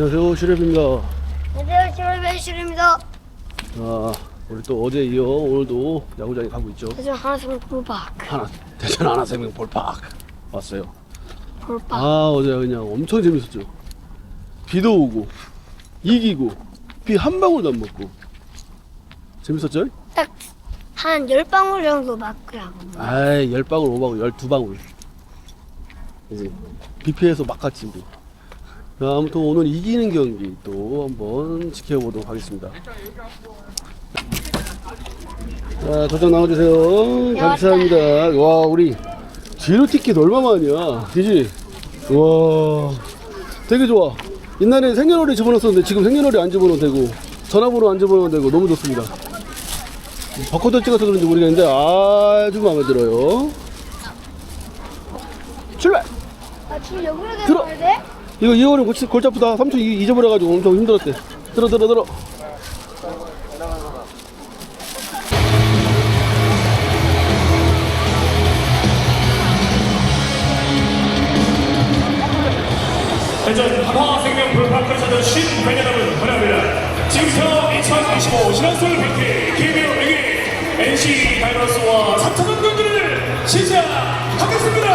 안녕하세요 슈랩입니다 안녕하세요, 시골배실입니다. 아 우리 또 어제 이어 오늘도 야구장에 가고 있죠 대전 하나생명 볼박. 하나 대전 하나생명 볼팍 왔어요 볼박. 아 어제 그냥 엄청 재밌었죠 비도 오고 이기고 비 한 방울도 안 먹고 재밌었죠? 딱 한 열방울 정도 맞고요. 아이 열 방울 오방울 열두 방울 이제 비 피해서 막 갔지 우리 자, 아무튼 오늘 이기는 경기 또 한번 지켜보도록 하겠습니다. 자 도장 나와주세요. 감사합니다. 와 우리 뒤로 티켓 얼마만이야? 그지? 와 되게 좋아. 옛날에 생년월일 집어넣었었는데 지금 생년월일 안 집어넣어도 되고 전화번호 안 집어넣어도 되고 너무 좋습니다. 바코드 찍어서 그런지 모르겠는데 아주 마음에 들어요. 출발! 아, 지금 여기로 들어. 내려가야 돼? 이거 2월에 골치, 골치 아프다 삼촌 이- 잊어버려가지고 엄청 힘들었대 들어 들어 들어 대전 한화생명 볼파크를 찾은 신팬 여러분 환영합니다. 지금부터 2025 신한솔 팬티 KBO 리그 NC 다이너스와 3차전 경기를 시작하겠습니다.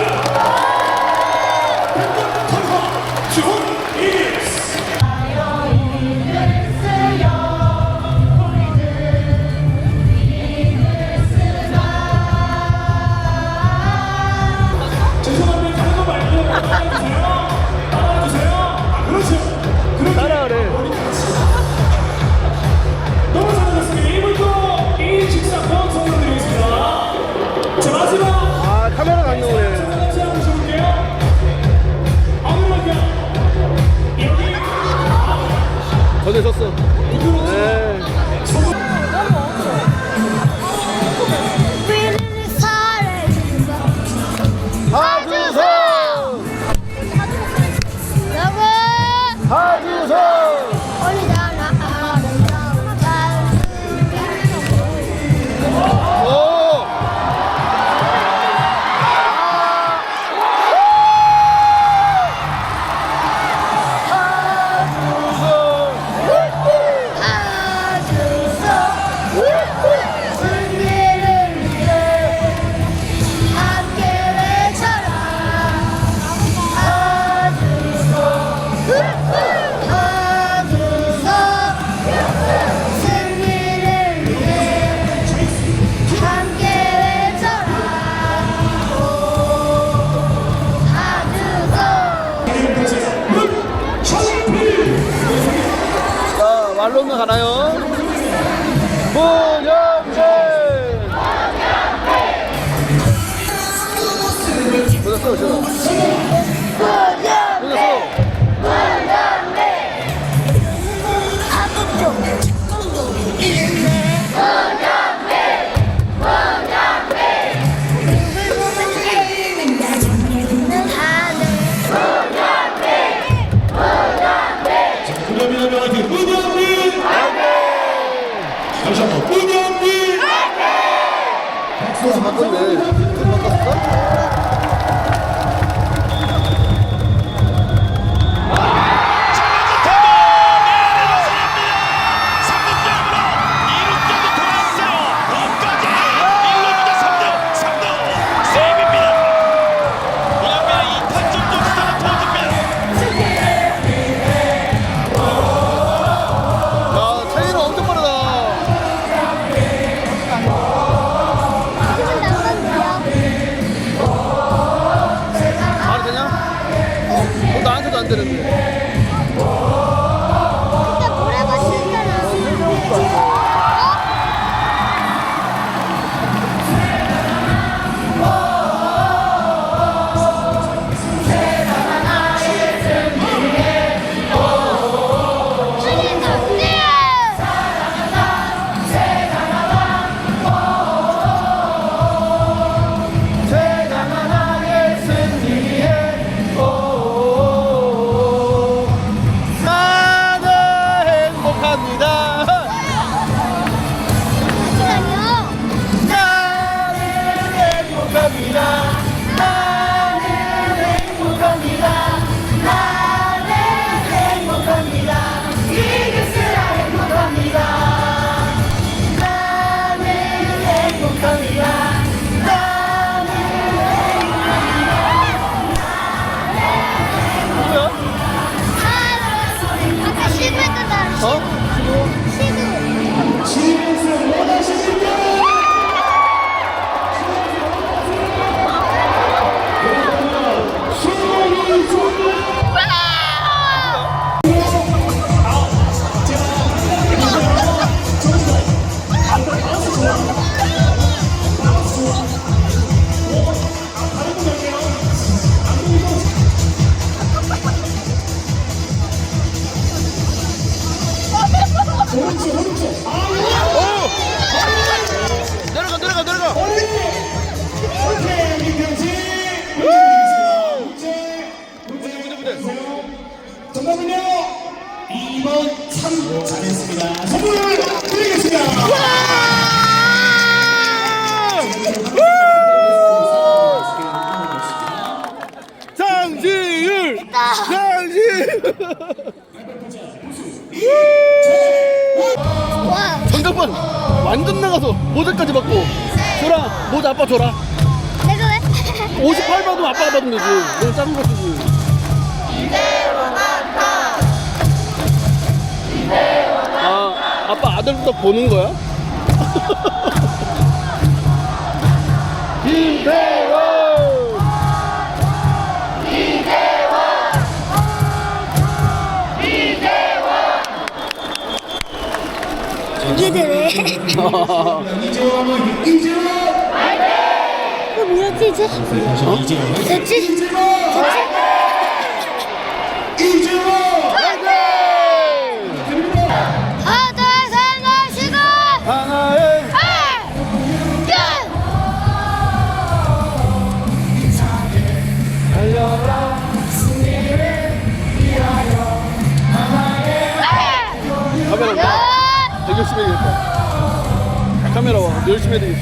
하주성 여러분, 하주성 가나요? 어? 잘했습니다 선물 드리겠습니다. 장지율 장지율 와, 정답은 완전 나가서 모자까지 받고 줘라. 모자 아빠 줘라. 내가 왜? 58 받으면 아빠가 받으면 되지. 내가 작은 거 쓰지. 아 아빠 아들부터 보는 거야? 김태원 이게 되네. 이재원 이재원 이거 뭐였지, 이제? 이재원 됐지? 됐지? 이재원 카메라 와 열심히 해야 되겠어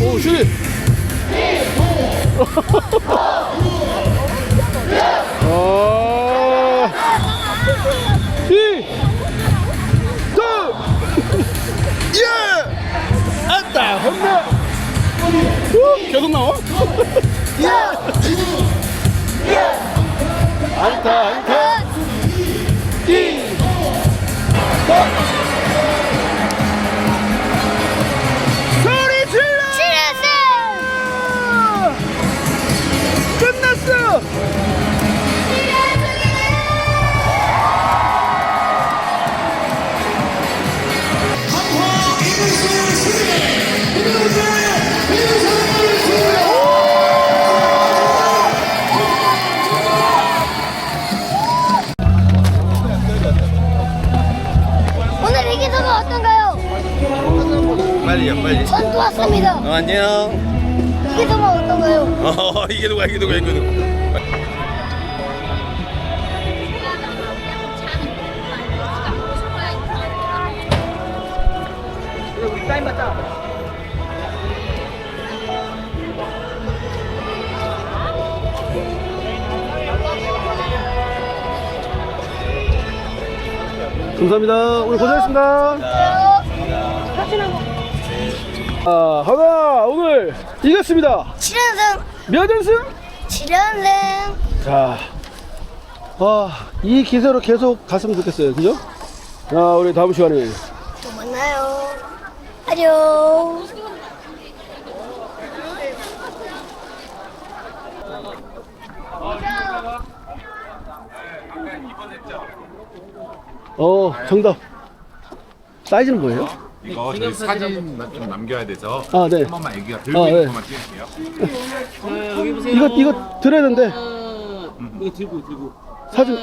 오 슈리 아, 이, 두, 예, 아따. 후, 계속 나와? 예, 빨리요 빨리 전투 왔습니다. 어, 안녕 이기 소가 어떤가요? 어 이게 누가 이게 누가 이게 누가 감사합니다. 오늘 고생했습니다. 아, 하나 오늘 이겼습니다. 7연승, 몇 연승? 7연승. 자, 아, 이 기세로 계속 갔으면 좋겠어요. 그죠? 자, 우리 다음 시간에 또 만나요. 안녕. 어, 정답. 사이즈는 뭐예요? 이거 저희 사진만 좀 남겨야 돼서 아, 네. 한 번만 애기가 들고 아, 있는 네. 것만 찍을게요. 이거 이거 드려야 되는데 이거 들고 들고 사진